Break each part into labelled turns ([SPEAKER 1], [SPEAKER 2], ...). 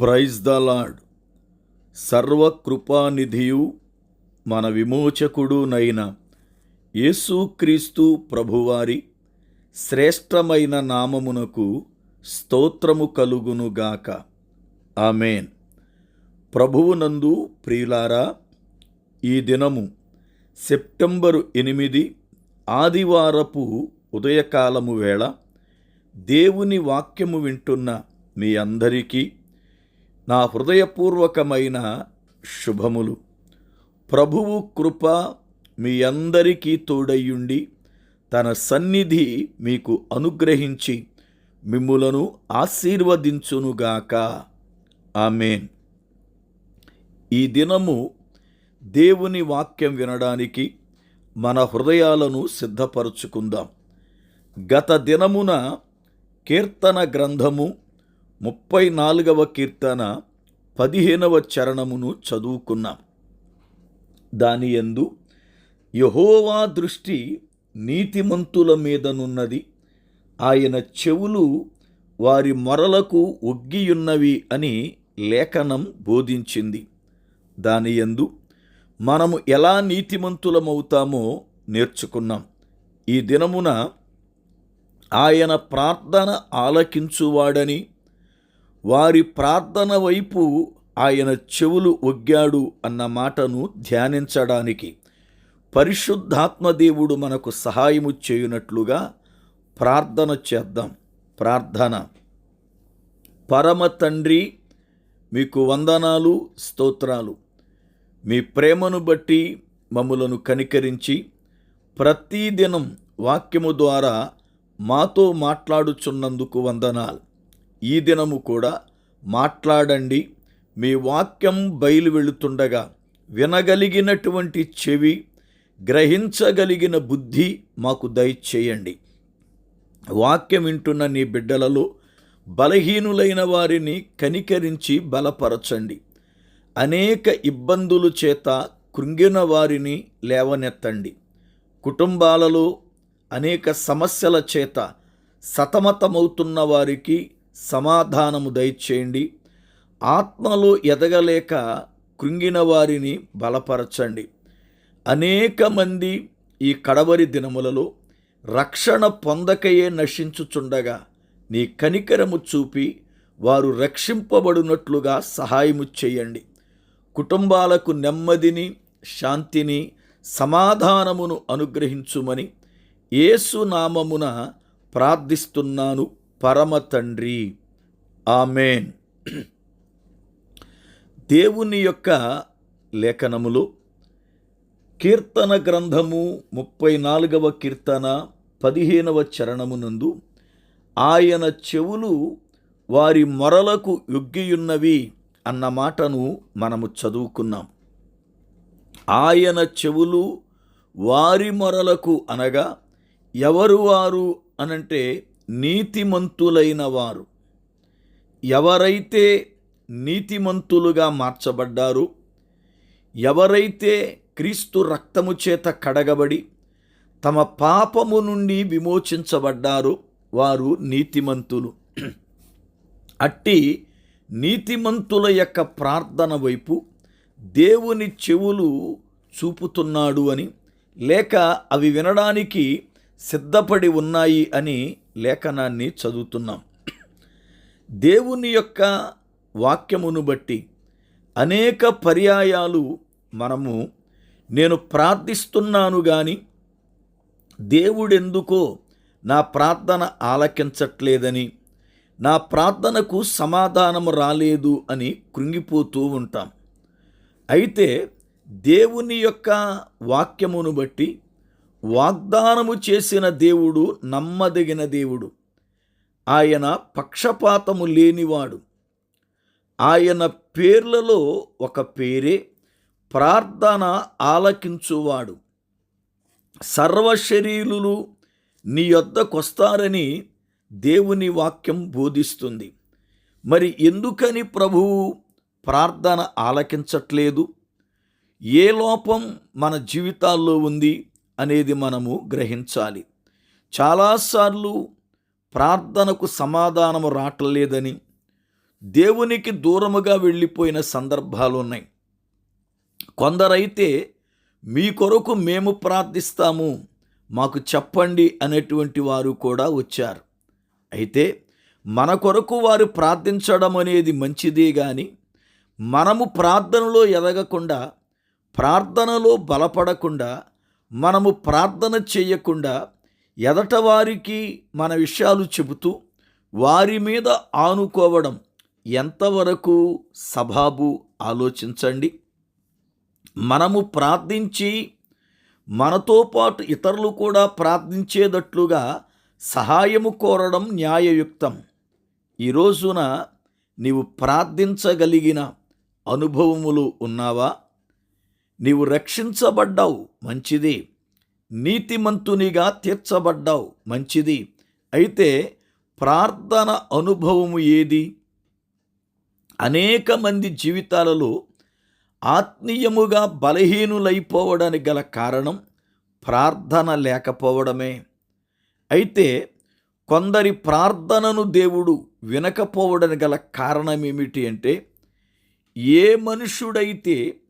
[SPEAKER 1] Praise the lord. సర్వకృపానిధియు మన విమోచకుడునైన యేసుక్రీస్తు ప్రభువారి శ్రేష్టమైన నామమునకు స్తోత్రము కలుగునుగాక ఆమెన్. ప్రభువునందు ప్రియులారా ఈ దినము సెప్టెంబరు ఎనిమిది ఆదివారపు ఉదయకాలము వేళ దేవుని వాక్యము వింటున్న మీ అందరికీ నా హృదయపూర్వకమైన శుభములు. ప్రభువు కృప మీ అందరికీ తోడయ్యుండి తన సన్నిధి మీకు అనుగ్రహించి మిమ్ములను ఆశీర్వదించునుగాక. ఆమెన్. ఈ దినము దేవుని వాక్యం వినడానికి మన హృదయాలను సిద్ధపరచుకుందాం. గత దినమున కీర్తన గ్రంథము ముప్పై నాలుగవ కీర్తన పదిహేనవ చరణమును చదువుకున్నాం. దాని యందు యహోవా దృష్టి నీతిమంతుల మీదనున్నది. ఆయన చెవులు వారి మొరలకు ఒగ్గియున్నవి అని లేఖనం బోధించింది. దాని యందు మనము ఎలా నీతిమంతులమవుతామో నేర్చుకున్నాం. ఈ దినమున ఆయన ప్రార్థన ఆలకించువాడని వారి ప్రార్థన వైపు ఆయన చెవులు ఒగ్గాడు అన్న మాటను ధ్యానించడానికి పరిశుద్ధాత్మదేవుడు మనకు సహాయము చేయునట్లుగా ప్రార్థన చేద్దాం. ప్రార్థన. పరమ తండ్రి మీకు వందనాలు స్తోత్రాలు. మీ ప్రేమను బట్టి మమ్ములను కనికరించి ప్రతిదినం వాక్యము ద్వారా మాతో మాట్లాడుచున్నందుకు వందనాలు. ఈ దినము కూడా మాట్లాడండి. మీ వాక్యం బయలు వెళుతుండగా వినగలిగినటువంటి చెవి గ్రహించగలిగిన బుద్ధి మాకు దయచేయండి. వాక్యం వింటున్న నీ బిడ్డలలో బలహీనులైన వారిని కనికరించి బలపరచండి. అనేక ఇబ్బందుల చేత కృంగిన వారిని లేవనెత్తండి. కుటుంబాలలో అనేక సమస్యల చేత సతమతమవుతున్న వారికి సమాధానము దయచేయండి. ఆత్మలో ఎదగలేక కృంగిన వారిని బలపరచండి. అనేక మంది ఈ కడవరి దినములలో రక్షణ పొందకయే నశించుచుండగా నీ కనికరము చూపి వారు రక్షింపబడినట్లుగా సహాయము చేయండి. కుటుంబాలకు నెమ్మదిని శాంతిని సమాధానమును అనుగ్రహించుమని ఏసునామమున ప్రార్థిస్తున్నాను. పరమ తండ్రి ఆమెన్. దేవుని యొక్క లేఖనములో కీర్తన గ్రంథము ముప్పై నాలుగవ కీర్తన పదిహేనవ చరణమునందు ఆయన చెవులు వారి మొరలకు యొగ్గియున్నవి అన్న మాటను మనము చదువుకున్నాం. ఆయన చెవులు వారి మొరలకు అనగా ఎవరు వారు అనంటే నీతిమంతులైన వారు ఎవరైతే నీతిమంతులుగా మార్చబడ్డారు ఎవరైతే క్రీస్తు రక్తము చేత కడగబడి తమ పాపము నుండి విమోచించబడ్డారు వారు నీతిమంతులు. అట్టి నీతిమంతుల యొక్క ప్రార్థన వైపు దేవుని చెవులు చూపుతున్నాడు అని లేక అవి వినడానికి సిద్ధపడి ఉన్నాయి అని లేఖనాన్ని చదువుతున్నాం. దేవుని యొక్క వాక్యమును బట్టి అనేక పర్యాయాలు మనము నేను ప్రార్థిస్తున్నాను కానీ దేవుడెందుకో నా ప్రార్థన ఆలకించట్లేదని నా ప్రార్థనకు సమాధానము రాలేదు అని కృంగిపోతూ ఉంటాం. అయితే దేవుని యొక్క వాక్యమును బట్టి వాగ్దానము చేసిన దేవుడు నమ్మదగిన దేవుడు. ఆయన పక్షపాతము లేనివాడు. ఆయన పేర్లలో ఒక పేరే ప్రార్థన ఆలకించువాడు. సర్వశరీరులు నీ వస్తారని దేవుని వాక్యం బోధిస్తుంది. మరి ఎందుకని ప్రభువు ప్రార్థన ఆలకించట్లేదు? ఏ లోపం మన జీవితాల్లో ఉంది? అనేది మనము గ్రహించాలి. చాలాసార్లు ప్రార్థనకు సమాధానము రావట్లేదని దేవునికి దూరముగా వెళ్ళిపోయిన సందర్భాలు ఉన్నాయి. కొందరైతే మీ కొరకు మేము ప్రార్థిస్తాము మాకు చెప్పండి అనేటువంటి వారు కూడా వచ్చారు. అయితే మన కొరకు వారు ప్రార్థించడం అనేది మంచిదే కానీ మనము ప్రార్థనలో ఎదగకుండా ప్రార్థనలో బలపడకుండా మనము ప్రార్థన చేయకుండా ఎదట వారికి మన విషయాలు చెబుతూ వారి మీద ఆనుకోవడం ఎంతవరకు సబాబు ఆలోచించండి. మనము ప్రార్థించి మనతో పాటు ఇతరులు కూడా ప్రార్థించేటట్లుగా సహాయము కోరడం న్యాయయుక్తం. ఈ రోజున నీవు ప్రార్థించగలిగిన అనుభవములు ఉన్నావా? నీవు రక్షించబడ్డావు మంచిది. నీతిమంతునిగా తీర్చబడ్డావు మంచిది. అయితే ప్రార్థన అనుభవము ఏది? అనేక మంది జీవితాలలో ఆత్మీయముగా బలహీనులైపోవడానికి గల కారణం ప్రార్థన లేకపోవడమే. అయితే కొందరి ప్రార్థనను దేవుడు వినకపోవడానికి గల కారణం ఏమిటి అంటే ఏ మనుషుడైతే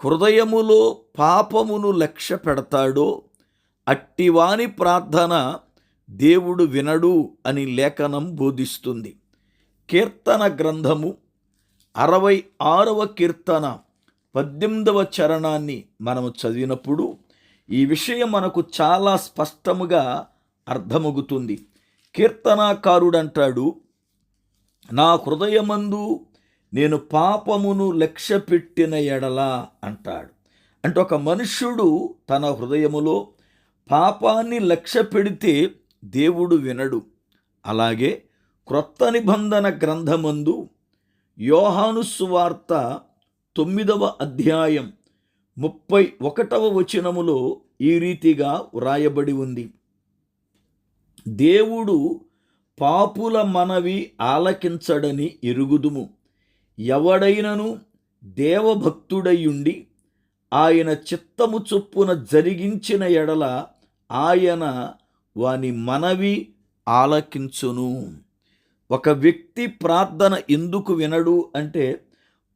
[SPEAKER 1] హృదయములో పాపమును లక్ష్య పెడతాడో అట్టివాని ప్రార్థన దేవుడు వినడు అని లేఖనం బోధిస్తుంది. కీర్తన గ్రంథము అరవై ఆరవ కీర్తన పద్దెనిమిదవ చరణాన్ని మనము చదివినప్పుడు ఈ విషయం మనకు చాలా స్పష్టముగా అర్థమవుతుంది కీర్తనాకారుడు అంటాడు నా హృదయమందు నేను పాపమును లక్ష్య పెట్టిన ఎడల అంటాడు. అంటే ఒక మనుష్యుడు తన హృదయములో పాపాన్ని లక్ష్య పెడితే దేవుడు వినడు. అలాగే క్రొత్త నిబంధన గ్రంథమందు యోహాను సువార్త తొమ్మిదవ అధ్యాయం ముప్పై ఒకటవ వచనములో ఈ రీతిగా వ్రాయబడి ఉంది. దేవుడు పాపుల మనవి ఆలకించడని ఎరుగుదుము. ఎవడైనను దేవభక్తుడయుండి ఆయన చిత్తము చొప్పున జరిగించిన ఎడల ఆయన వాని మనవి ఆలకించును. ఒక వ్యక్తి ప్రార్థన ఎందుకు వినడు అంటే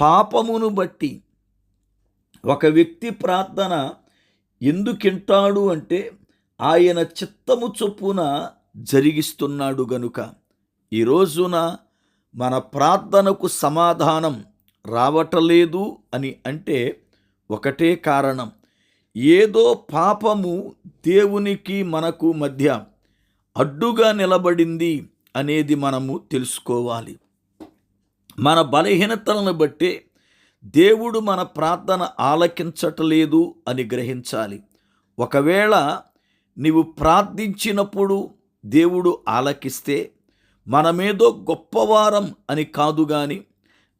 [SPEAKER 1] పాపమును బట్టి. ఒక వ్యక్తి ప్రార్థన ఎందుకింటాడు అంటే ఆయన చిత్తము చొప్పున జరిగిస్తున్నాడు గనుక. ఈ రోజున మన ప్రార్థనకు సమాధానం రావటలేదు అని అంటే ఒకటే కారణం. ఏదో పాపము దేవునికి మనకు మధ్య అడ్డుగా నిలబడింది అనేది మనము తెలుసుకోవాలి. మన బలహీనతలను బట్టే దేవుడు మన ప్రార్థన ఆలకించటలేదు అని గ్రహించాలి. ఒకవేళ నీవు ప్రార్థించినప్పుడు దేవుడు ఆలకిస్తే మనమేదో గొప్పవారం అని కాదు గాని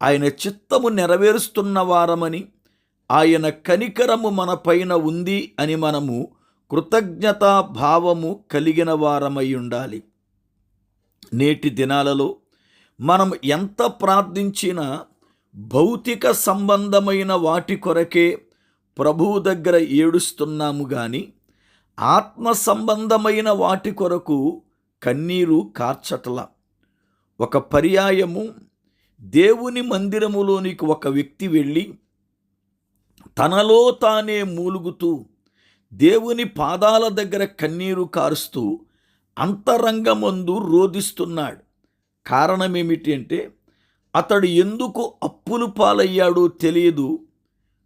[SPEAKER 1] ఆయన చిత్తము నెరవేరుస్తున్న వారమని ఆయన కనికరము మన పైన ఉంది అని మనము కృతజ్ఞతా భావము కలిగిన వారమై ఉండాలి. నేటి దినాలలో మనం ఎంత ప్రార్థించినా భౌతిక సంబంధమైన వాటి కొరకే ప్రభువు దగ్గర ఏడుస్తున్నాము కానీ ఆత్మ సంబంధమైన వాటి కొరకు కన్నీరు కార్చటలా. ఒక పర్యాయము దేవుని మందిరములోనికి ఒక వ్యక్తి వెళ్ళి తనలో తానే మూలుగుతూ దేవుని పాదాల దగ్గర కన్నీరు కారుస్తూ అంతరంగమందు రోధిస్తున్నాడు. కారణం ఏమిటి అంటే అతడు ఎందుకు అప్పులు పాలయ్యాడో తెలియదు.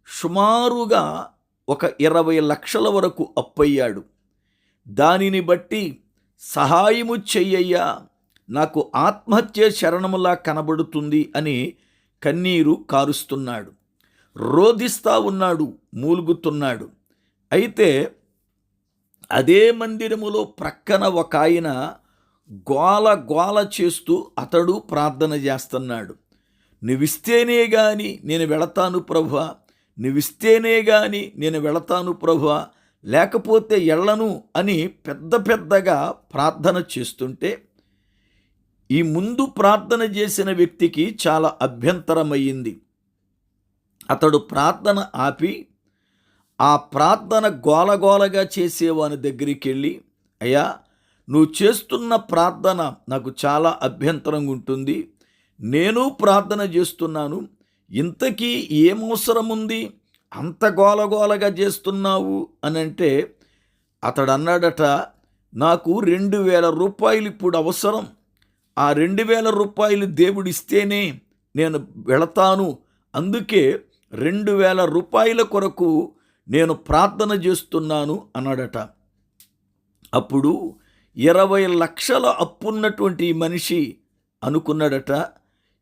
[SPEAKER 1] సుమారుగా ఒక ఇరవై లక్షల వరకు అప్పయ్యాడు. దానిని బట్టి సహాయము చెయ్యయ్యా. నాకు ఆత్మహత్య శరణములా కనబడుతుంది అని కన్నీరు కారుస్తున్నాడు. రోధిస్తా ఉన్నాడు మూలుగుతున్నాడు. అయితే అదే మందిరములో ప్రక్కన ఒక ఆయన గోల గోల చేస్తూ అతడు ప్రార్థన చేస్తున్నాడు. నువ్విస్తేనే గాని నేను వెళతాను ప్రభు నువ్విస్తేనే గాని నేను వెళతాను ప్రభు లేకపోతే ఎళ్ళను అని పెద్ద పెద్దగా ప్రార్థన చేస్తుంటే ఈ ముందు ప్రార్థన చేసిన వ్యక్తికి చాలా అభ్యంతరమయ్యింది. అతడు ప్రార్థన ఆపి ఆ ప్రార్థన గోలగోలగా చేసేవాని దగ్గరికి వెళ్ళి అయ్యా నువ్వు చేస్తున్న ప్రార్థన నాకు చాలా అభ్యంతరంగా ఉంటుంది. నేను ప్రార్థన చేస్తున్నాను. ఇంతకీ ఏం అవసరం ఉంది అంత గోలగోలగా చేస్తున్నావు అని అంటే అతడు అన్నాడట నాకు రెండు వేల రూపాయలు ఇప్పుడు అవసరం. ఆ రెండు వేల రూపాయలు దేవుడిస్తేనే నేను వెళతాను. అందుకే రెండు వేల రూపాయల కొరకు నేను ప్రార్థన చేస్తున్నాను అన్నాడట. అప్పుడు ఇరవై లక్షల అప్పున్నటువంటి ఈ మనిషి అనుకున్నాడట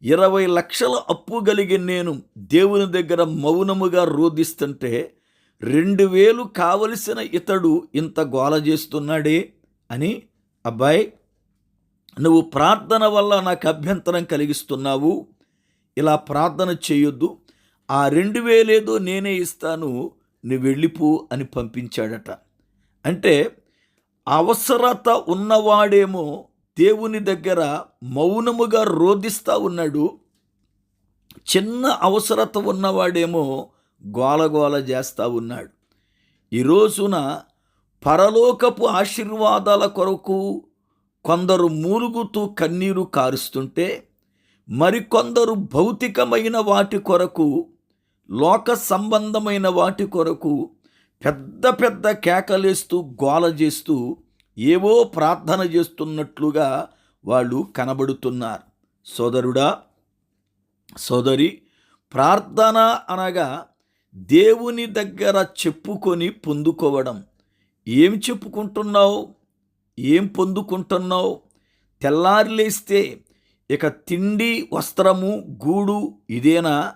[SPEAKER 1] ఇరవై లక్షల అప్పు కలిగి నేను దేవుని దగ్గర మౌనముగా రోధిస్తుంటే రెండు వేలు కావలసిన ఇతడు ఇంత గోల చేస్తున్నాడే అని అబ్బాయి నువ్వు ప్రార్థన వల్ల నాకు అభ్యంతరం కలిగిస్తున్నావు. ఇలా ప్రార్థన చేయొద్దు. ఆ రెండు వేలేదో నేనే ఇస్తాను. నువ్వు వెళ్ళిపో అని పంపించాడట. అంటే అవసరత ఉన్నవాడేమో దేవుని దగ్గర మౌనముగా రోధిస్తూ ఉన్నాడు. చిన్న అవసరత ఉన్నవాడేమో గోలగోల చేస్తూ ఉన్నాడు. ఈ రోజున పరలోకపు ఆశీర్వాదాల కొరకు కొందరు మూలుగుతూ కన్నీరు కారుస్తుంటే మరికొందరు భౌతికమైన వాటి కొరకు లోక సంబంధమైన వాటి కొరకు పెద్ద పెద్ద కేకలేస్తూ గోల చేస్తూ ఏవో ప్రార్థన చేస్తున్నట్లుగా వాళ్ళు కనబడుతున్నారు. సోదరుడా సోదరి ప్రార్థన అనగా దేవుని దగ్గర చెప్పుకొని పొందుకోవడం. ఏం చెప్పుకుంటున్నావు? ఏం పొందుకుంటున్నావు? తెల్లారి లేస్తే ఇక తిండి వస్త్రము గూడు ఇదేనా?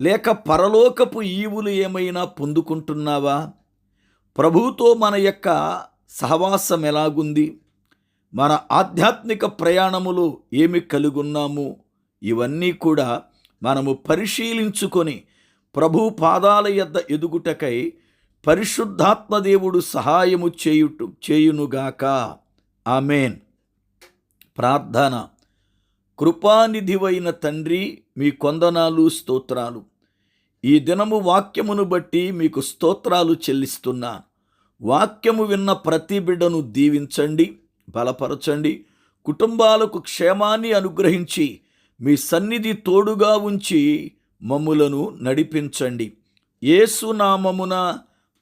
[SPEAKER 1] లేక పరలోకపు ఈవులు ఏమైనా పొందుకుంటున్నావా? ప్రభుతో మన యొక్క సహవాసం ఎలాగుంది? మన ఆధ్యాత్మిక ప్రయాణములు ఏమి కలిగున్నాము? ఇవన్నీ కూడా మనము పరిశీలించుకొని ప్రభు పాదాల యొద్ద ఎదుగుటకై పరిశుద్ధాత్మదేవుడు సహాయము చేయుట చేయునుగాక. ఆమెన్. ప్రార్థన. కృపానిధివైన తండ్రి మీ కొందనాలు స్తోత్రాలు. ఈ దినము వాక్యమును బట్టి మీకు స్తోత్రాలు చెల్లిస్తున్నా. వాక్యము విన్న ప్రతి బిడ్డను దీవించండి బలపరచండి కుటుంబాలకు క్షేమాన్ని అనుగ్రహించి మీ సన్నిధి తోడుగా ఉంచి మమ్ములను నడిపించండి. ఏసునామమున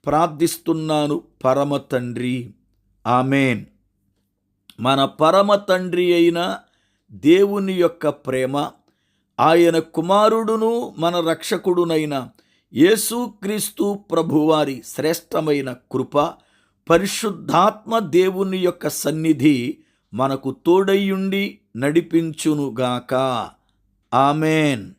[SPEAKER 1] ప్రార్థిస్తున్నాను పరమ తండ్రి. ఆమెన్. మన పరమ తండ్రి అయిన దేవుని యొక్క ప్రేమ ఆయన కుమారుడును మన రక్షకుడునైన యేసుక్రీస్తు ప్రభువారి శ్రేష్టమైన కృప పరిశుద్ధాత్మ దేవుని యొక్క సన్నిధి మనకు తోడయ్యుండి నడిపించునుగాక. ఆమెన్.